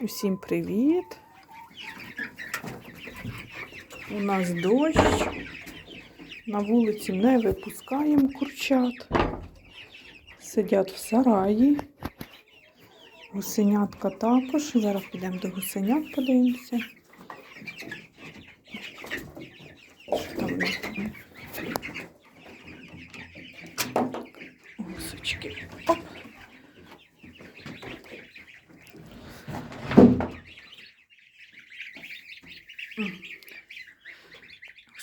Усім привіт! У нас дощ. На вулиці не випускаємо курчат. Сидять в сараї. Гусенятка також. Зараз підемо до гусенят, подивимося. Гусочки. Оп.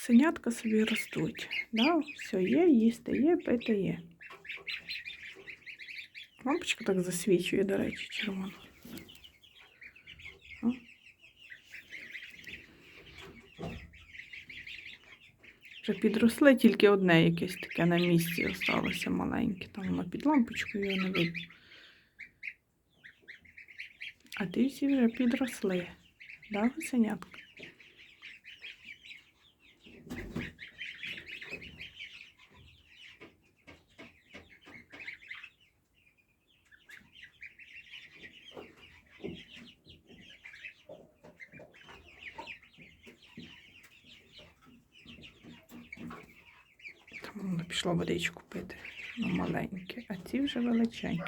Синятка собі ростуть. Да? Все є, їсти є, пити є. Лампочка так засвічує, до речі, червоно. О. Вже підросли тільки одне якесь таке на місці осталося маленьке. Там воно під лампочкою його не видно. А ті всі вже підросли. Да, гусенятка? Вона пішла водичку пити. Ну, маленьке, а ці вже величенькі.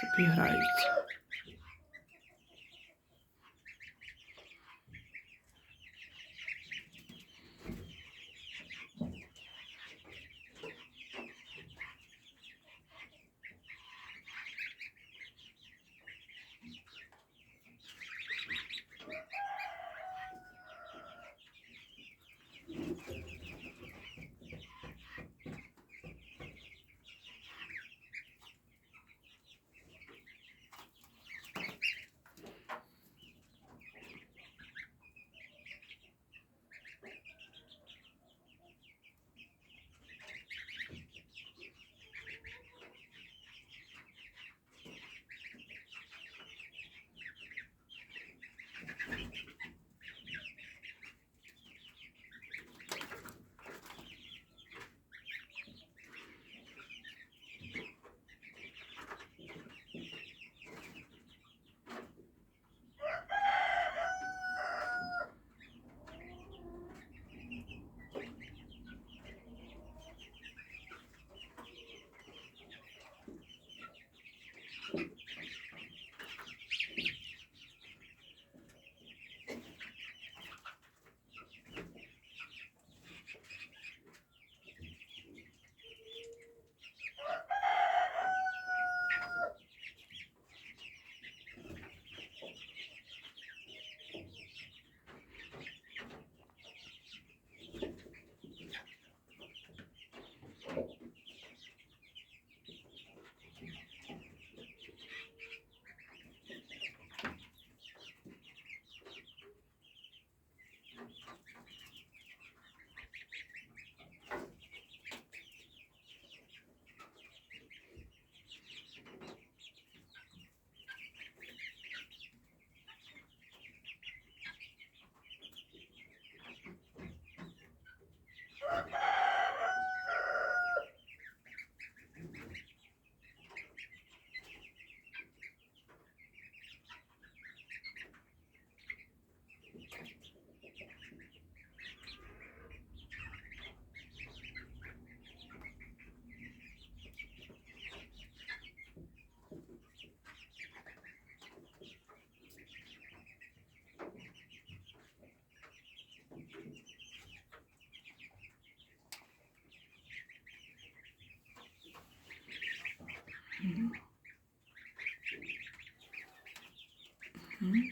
Собі граються.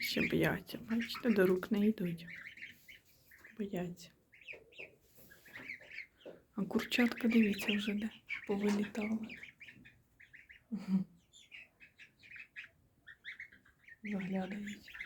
Ще бояться, бачите, до рук не йдуть. Бояться. А курчатка, дивіться, вже де повилітала. Заглядають.